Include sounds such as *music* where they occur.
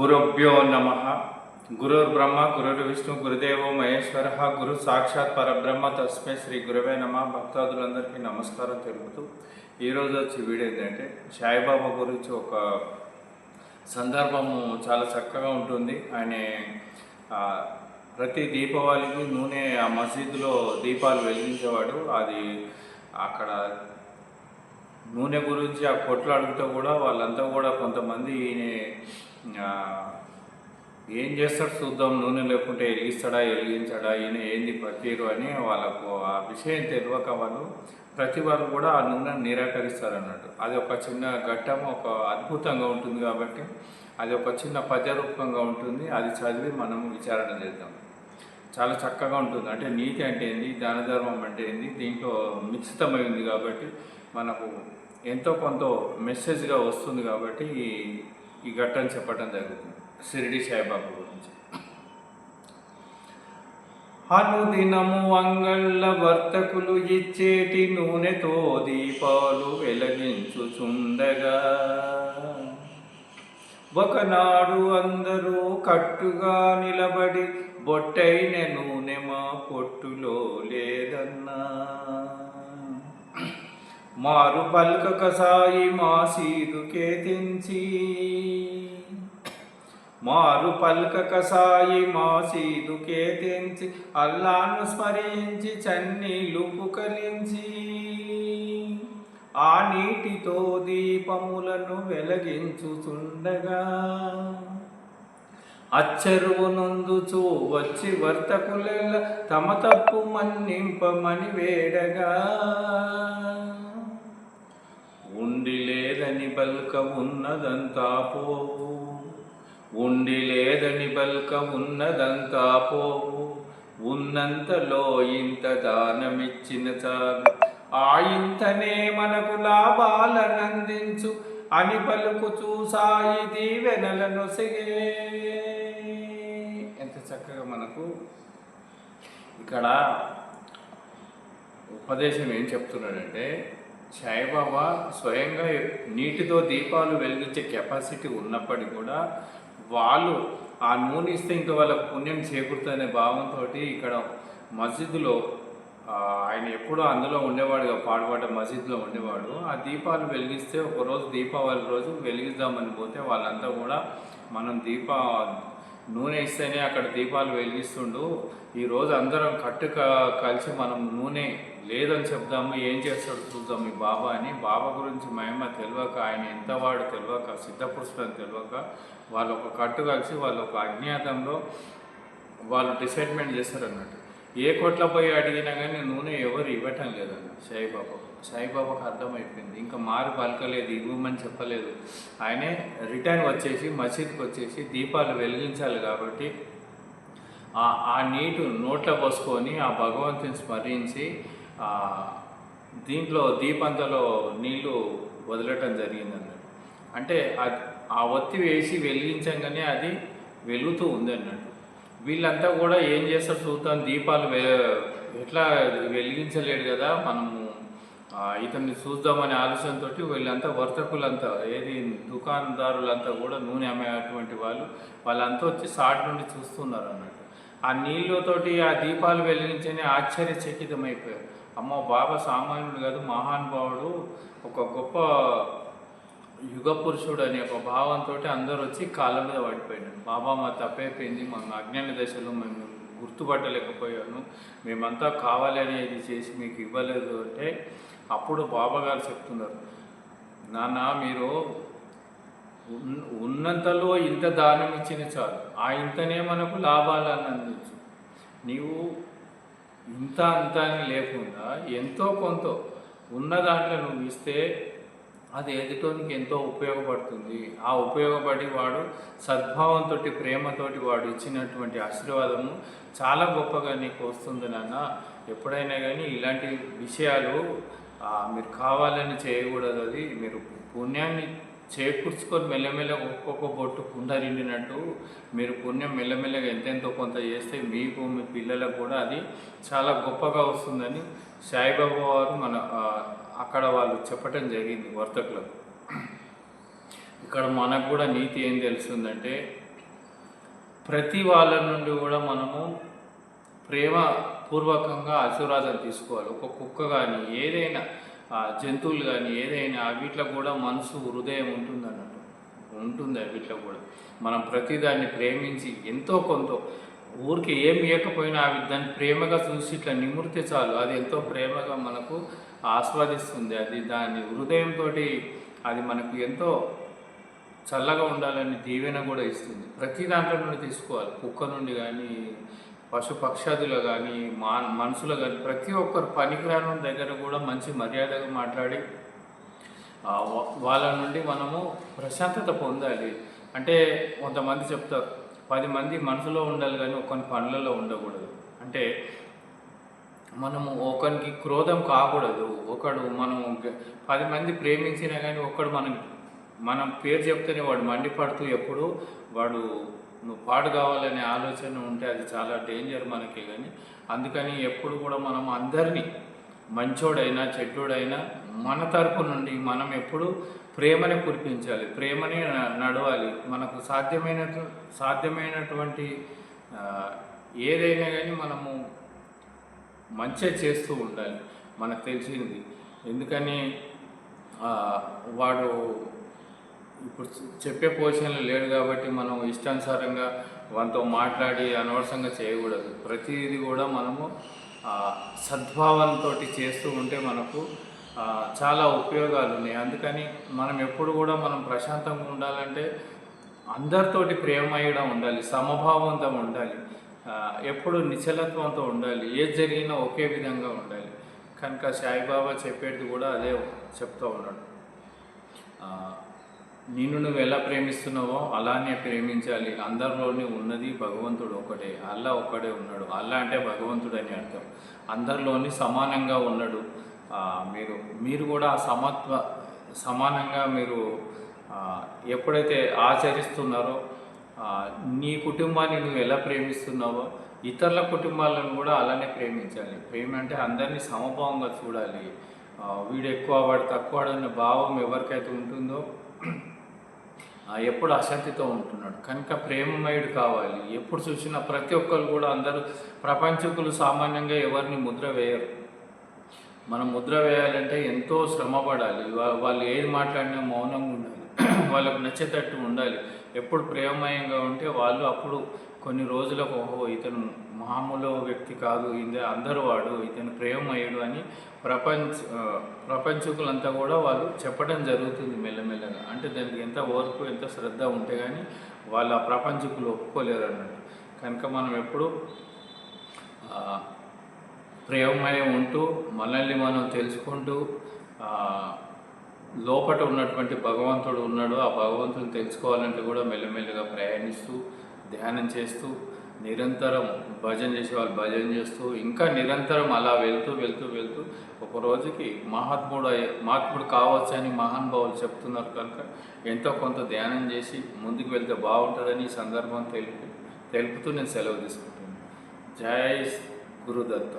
గురుభ్యో నమ. గురుర్బ్రహ్మ గురుర్ విష్ణు గురుదేవో మహేశ్వర. గురు సాక్షాత్ పరబ్రహ్మ తస్మై శ్రీ గురువే నమ. భక్తాదులందరికీ నమస్కారం తెలుపుతూ ఈరోజు వచ్చి వీడియో ఏంటంటే సాయిబాబా గురించి ఒక సందర్భము చాలా చక్కగా ఉంటుంది. ఆయన ప్రతి దీపావళికి నూనె ఆ మసీదులో దీపాలు వెలిగించేవాడు. అది అక్కడ నూనె గురించి ఆ కొట్లు కూడా వాళ్ళంతా కూడా కొంతమంది ఈయన ఏం చేస్తాడు చూద్దాం నూనె లేకుంటే వెలిగిస్తాడా వెలిగించాడా ఈయన ఏంది పకీరు అని వాళ్ళకు ఆ విషయం తెలియక వాళ్ళు ప్రతి వాళ్ళు కూడా ఆ నూనె నిరాకరిస్తారు అన్నట్టు అది ఒక చిన్న ఘట్టం ఒక అద్భుతంగా ఉంటుంది కాబట్టి అది ఒక చిన్న పద్యరూపంగా ఉంటుంది. అది చదివి మనం విచారణ చేద్దాం. చాలా చక్కగా ఉంటుంది. అంటే నీతి అంటే ఏంది దానధర్మం అంటే ఏంది దీంట్లో మిశ్రితమైంది కాబట్టి మనకు ఎంతో కొంత మెసేజ్గా వస్తుంది కాబట్టి ఈ ఈ ఘట్టం చెప్పడం జరుగుతుంది. షిరిడి సాయిబాబా గురించి. అనుదినము అంగళ్ళ వర్తకులు ఇచ్చేటి నూనెతో దీపాలు వెలిగించుచుండగా. ఒకనాడు అందరూ కట్టుగా నిలబడి బొట్టైన నూనె మా పొట్టులో లేదన్నా. మారు పల్కక సాయి మా కేతించి. మారు పల్కక సాయి మా కేతించి అల్లాను స్మరించి చన్నీలు పుకలించి. ఆ నీటితో దీపములను వెలిగించుచుండగా అచ్చరువు నొందుచూ వచ్చి వర్తకులెల్ల తమ తప్పు మన్నింపమని వేడగా. బల్క ఉన్నదంతా పోవు. ఉండి లేదని బల్క ఉన్నదంతా పోవు. ఉన్నంతలో ఇంత దానమిచ్చిన చాలు. ఆ ఇంతనే మనకు లాభాలనందించు. అని పలుకు చూసాయి దీవెనల సిగే. ఎంత చక్కగా మనకు ఇక్కడ ఉపదేశం ఏం చెప్తున్నాడంటే సాయిబాబా స్వయంగా నీటితో దీపాలు వెలిగించే కెపాసిటీ ఉన్నప్పటికీ కూడా వాళ్ళు ఆ నూనె ఇస్తే ఇంకా వాళ్ళకు పుణ్యం చేకూరుతుందనే భావంతో ఇక్కడ మసీదులో ఆయన ఎప్పుడూ అందులో ఉండేవాడుగా పాడుపాట మసీదులో ఉండేవాడు. ఆ దీపాలు వెలిగిస్తే ఒకరోజు దీపావళి రోజు వెలిగిద్దామని పోతే వాళ్ళంతా కూడా మనం దీపా నూనె ఇస్తేనే అక్కడ దీపాలు వెలిగిస్తుండు. ఈరోజు అందరం కట్టు కలిసి మనం నూనె లేదని చెప్దాము ఏం చేస్తాడు చూద్దాం ఈ బాబా అని. బాబా గురించి మహిమ తెలియక ఆయన ఎంతవాడు తెలియక సిద్ధపురుషులని తెలియక వాళ్ళు ఒక కట్టు కలిసి వాళ్ళు ఒక అజ్ఞాతంలో వాళ్ళు డిసైడ్మెంట్ చేస్తారు అన్నట్టు ఏ కొట్ల పోయి అడిగినా కానీ నూనె ఎవరు ఇవ్వటం లేదన్న. సాయిబాబా. సాయిబాబాకు అర్థమైపోయింది. ఇంకా మారు పలకలేదు ఇవ్వమని చెప్పలేదు. ఆయనే రిటర్న్ వచ్చేసి మసీద్కి వచ్చేసి దీపాలు వెలిగించాలి కాబట్టి ఆ నీటు నోట్లో పోసుకొని ఆ భగవంతుని స్మరించి దీంట్లో దీపంతలో నీళ్ళు వదలటం జరిగింది అన్నట్టు అంటే ఆ ఒత్తి వేసి వెలిగించగానే అది వెలుగుతూ ఉందన్నట్టు. వీళ్ళంతా కూడా ఏం చేస్తారు చూద్దాం. దీపాలు ఎట్లా వెలిగించలేడు కదా మనము. ఇతన్ని చూద్దామనే ఆలోచనతో వీళ్ళంతా వర్తకులంతా ఏది దుకాణదారులంతా కూడా నూనె అమ్మేటువంటి వాళ్ళు వాళ్ళంతా వచ్చి సాటి నుండి చూస్తున్నారు అన్నట్టు. ఆ నీళ్ళతోటి ఆ దీపాలు వెలిగించని ఆశ్చర్యచకితమైపోయారు. అమ్మో బాబా సామాన్యుడు కాదు మహానుభావుడు ఒక గొప్ప యుగ పురుషుడు అనే ఒక భావంతో అందరూ వచ్చి కాళ్ళ మీద పడిపోయాడు బాబా మా తప్పైపోయింది మా అజ్ఞాన దశలో మేము గుర్తుపట్టలేకపోయాను మేమంతా కావాలి అనేది చేసి మీకు ఇవ్వలేదు అంటే అప్పుడు బాబా గారు చెప్తున్నారు నాన్న మీరు ఉన్నంతలో ఇంత దానం ఇచ్చిన చాలు. ఆ ఇంతనే మనకు లాభాలను అందించు. నీవు ఇంత అంత అని లేకుండా ఎంతో కొంత ఉన్న దాంట్లో నువ్వు ఇస్తే అది ఎదుటోనికి ఎంతో ఉపయోగపడుతుంది. ఆ ఉపయోగపడి వాడు సద్భావంతో ప్రేమతోటి వాడు ఇచ్చినటువంటి ఆశీర్వాదము చాలా గొప్పగా నీకు వస్తుంది నాన్న. ఎప్పుడైనా కానీ ఇలాంటి విషయాలు మీరు కావాలని చేయకూడదు అది. మీరు పుణ్యాన్ని చేకూర్చుకొని మెల్లమెల్లగా ఒక్కొక్క బొట్టు కుండ నిండినట్టు మీరు పుణ్యం మెల్లమెల్లగా ఎంతెంతో కొంత చేస్తే మీకు మీ పిల్లలకు కూడా అది చాలా గొప్పగా వస్తుందని సాయిబాబా వారు మన అక్కడ వాళ్ళు చెప్పటం జరిగింది వర్తకులకు. ఇక్కడ మనకు కూడా నీతి ఏం తెలుస్తుందంటే ప్రతి వాళ్ళ నుండి కూడా మనము ప్రేమ పూర్వకంగా ఆశీర్వాదం తీసుకోవాలి. ఒక కుక్క కానీ ఏదైనా జంతువులు కానీ ఏదైనా వీటిలో కూడా మనసు హృదయం ఉంటుంది అన్నట్టు ఉంటుంది వీటిలో కూడా. మనం ప్రతిదాన్ని ప్రేమించి ఎంతో కొంత ఊరికి ఏం ఇవ్వకపోయినా అవి దాన్ని ప్రేమగా చూసి ఇట్లా నిమృతి చాలు. అది ఎంతో ప్రేమగా మనకు ఆస్వాదిస్తుంది. అది దాని హృదయంతో అది మనకు ఎంతో చల్లగా ఉండాలని దీవెన కూడా ఇస్తుంది. ప్రతి దాంట్లో నుండి తీసుకోవాలి. కుక్క నుండి కానీ పశుపక్షాదులో కానీ మా మనుషులు కానీ ప్రతి ఒక్కరు పనికిరాని దగ్గర కూడా మంచి మర్యాదగా మాట్లాడి వాళ్ళ నుండి మనము ప్రశాంతత పొందాలి. అంటే కొంతమంది చెప్తారు పది మంది మనసులో ఉండాలి కానీ ఒకని పనులలో ఉండకూడదు. అంటే మనము ఒకరికి క్రోధం కాకూడదు. ఒకడు మనం పది మంది ప్రేమించినా కానీ ఒకడు మనం మనం పేరు చెప్తేనే వాడు మండిపడుతూ ఎప్పుడు వాడు నువ్వు పాడు కావాలనే ఆలోచన ఉంటే అది చాలా డేంజర్ మనకి కానీ అందుకని ఎప్పుడు కూడా మనం అందరినీ మంచోడైనా చెడ్డోడైనా మన తరపు నుండి మనం ఎప్పుడు ప్రేమనే కురిపించాలి. ప్రేమనే నడవాలి. మనకు సాధ్యమైన సాధ్యమైనటువంటి ఏదైనా కానీ మనము మంచిగా చేస్తూ ఉండాలి. మనకు తెలిసింది. ఎందుకని వాడు ఇప్పుడు చెప్పే పొజిషన్లో లేడు కాబట్టి మనం ఇష్టానుసారంగా వాళ్ళతో మాట్లాడి అనవసరంగా చేయకూడదు. ప్రతిదీ కూడా మనము సద్భావంతో చేస్తూ ఉంటే మనకు చాలా ఉపయోగాలు ఉన్నాయి. అందుకని మనం ఎప్పుడు కూడా మనం ప్రశాంతంగా ఉండాలంటే అందరితోటి ప్రేమయ్యడం ఉండాలి సమభావంతో ఉండాలి ఎప్పుడు నిశ్చలత్వంతో ఉండాలి ఏది జరిగినా ఒకే విధంగా ఉండాలి. కనుక సాయిబాబా చెప్పేది కూడా అదే చెప్తూ ఉన్నాడు. నిన్ను నువ్వు ఎలా ప్రేమిస్తున్నావో అలానే ప్రేమించాలి. అందరిలోనే ఉన్నది భగవంతుడు ఒకటే అల్లా ఒక్కడే ఉన్నాడు. అల్లా అంటే భగవంతుడు అని అర్థం. అందరిలోని సమానంగా ఉన్నాడు. మీరు మీరు కూడా సమత్వ సమానంగా మీరు ఎప్పుడైతే ఆచరిస్తున్నారో నీ కుటుంబాన్ని నువ్వు ఎలా ప్రేమిస్తున్నావో ఇతరుల కుటుంబాలను కూడా అలానే ప్రేమించాలి. ప్రేమ అంటే అందరినీ సమభావంగా చూడాలి. వీడు ఎక్కువ వాడు తక్కువ అనే భావం ఎవరికైతే ఉంటుందో ఎప్పుడు అశాంతితో ఉంటున్నాడు. కనుక ప్రేమమయుడు కావాలి. ఎప్పుడు చూసినా ప్రతి ఒక్కరు కూడా అందరూ ప్రపంచకులు సామాన్యంగా ఎవరిని ముద్ర వేయరు. మనం ముద్ర వేయాలంటే ఎంతో శ్రమ పడాలి వాళ్ళు ఏది మాట్లాడినా మౌనంగా ఉండాలి. *clears throat* వాళ్ళకు నచ్చేటట్టు ఉండాలి. ఎప్పుడు ప్రేమమయంగా ఉంటే వాళ్ళు అప్పుడు కొన్ని రోజులకు ఓహో ఇతను మామూలు వ్యక్తి కాదు ఇది అందరూ వాడు ఇతను ప్రేమయుడు అని ప్రపంచ ప్రపంచకులంతా కూడా వాళ్ళు చెప్పడం జరుగుతుంది మెల్లమెల్లగా. అంటే దానికి ఎంత ఓర్పు ఎంత శ్రద్ధ ఉంటే కానీ వాళ్ళు ఆ ప్రపంచకులు ఒప్పుకోలేరు అన్నట్టు కనుక మనం ఎప్పుడు ప్రేమమయం ఉంటూ మనల్ని మనం తెలుసుకుంటూ లోపట ఉన్నటువంటి భగవంతుడు ఉన్నాడు ఆ భగవంతుని తెలుసుకోవాలంటే కూడా మెల్లమెల్లగా ప్రయాణిస్తూ ధ్యానం చేస్తూ నిరంతరం భజన చేసే వాళ్ళు భజన చేస్తూ ఇంకా నిరంతరం అలా వెళ్తూ వెళ్తూ వెళ్తూ ఒక రోజుకి మహాత్ముడు అయ్యే- మహాత్ముడు కావచ్చని మహానుభావులు చెప్తున్నారు కనుక ఎంతో కొంత ధ్యానం చేసి ముందుకు వెళ్తే బాగుంటుందని ఈ సందర్భం తెలుపు తెలుపుతూ నేను సెలవు తీసుకుంటున్నాను. జై గురుదత్త.